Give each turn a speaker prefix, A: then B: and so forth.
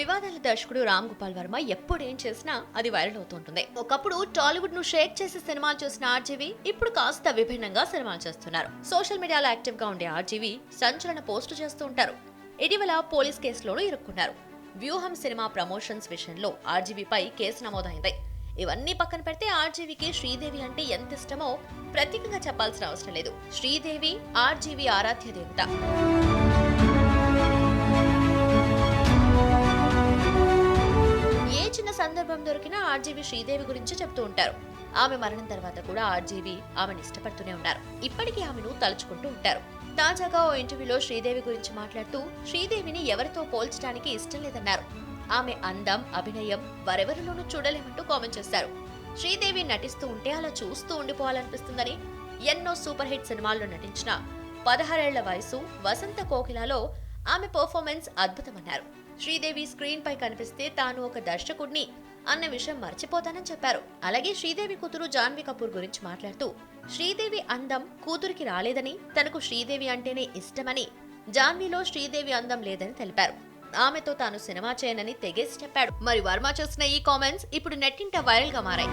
A: వివాదాల దర్శకుడు రామ్ గోపాల్ వర్మ ఎప్పుడు ఏం చేసినా అది వైరల్ అవుతుంటుంది. ఒకప్పుడు టాలీవుడ్ను షేక్ చేసి సినిమాలు చేసిన ఆర్జీవి ఇప్పుడు కాస్త విభిన్నంగా సినిమాలు చేస్తున్నారు. సోషల్ మీడియాలో యాక్టివ్గా ఉండే ఆర్జీవి సంచలన పోస్టు చేస్తూ ఉంటారు. ఇటీవల పోలీస్ కేసులోనూ ఇరుక్కున్నారు. వ్యూహం సినిమా ప్రమోషన్స్ విషయంలో ఆర్జీవీపై కేసు నమోదైంది. ఇవన్నీ పక్కన పెడితే ఆర్జీవీకి శ్రీదేవి అంటే ఎంత ఇష్టమో ప్రత్యేకంగా చెప్పాల్సిన అవసరం లేదు. శ్రీదేవి ఆర్జీవి ఆరాధ్య దేవత సందర్భం దొరికిన ఆర్జీవి శ్రీదేవి గురించి చెప్తూ ఉంటారు. ఆమె మరణం తర్వాత కూడా ఆర్జీవి ఆమెను ఇష్టపడుతూనే ఉన్నారు. ఇప్పటికీ ఆమెను తలుచుకుంటూ ఉంటారు. తాజాగా ఓ ఇంటర్వ్యూలో శ్రీదేవి గురించి మాట్లాడుతూ శ్రీదేవిని ఎవరితో పోల్చడానికి ఇష్టం లేదన్నారు. ఆమె అందం అభినయం వరెవరిలోనూ చూడలేమంటూ కామెంట్ చేశారు. శ్రీదేవి నటిస్తూ ఉంటే అలా చూస్తూ ఉండిపోవాలనిపిస్తుందని ఎన్నో సూపర్ హిట్ సినిమాల్లో నటించిన పదహారేళ్ళ వయసు వసంత కోకిలలో ఆమె పర్ఫార్మెన్స్ అద్భుతమన్నారు. శ్రీదేవి స్క్రీన్ పై కనిపిస్తే తాను ఒక దర్శకుడిని అన్న విషయం మర్చిపోతానని చెప్పారు. అలాగే శ్రీదేవి కూతురు జాన్వీ కపూర్ గురించి మాట్లాడుతూ శ్రీదేవి అందం కూతురికి రాలేదని తనకు శ్రీదేవి అంటేనే ఇష్టమని జాన్వీలో శ్రీదేవి అందం లేదని తెలిపారు. ఆమెతో తాను సినిమా చేయనని తెగేసి చెప్పాడు. మరి వర్మ చేసిన ఈ కామెంట్స్ ఇప్పుడు నెట్టింట వైరల్గా మారాయి.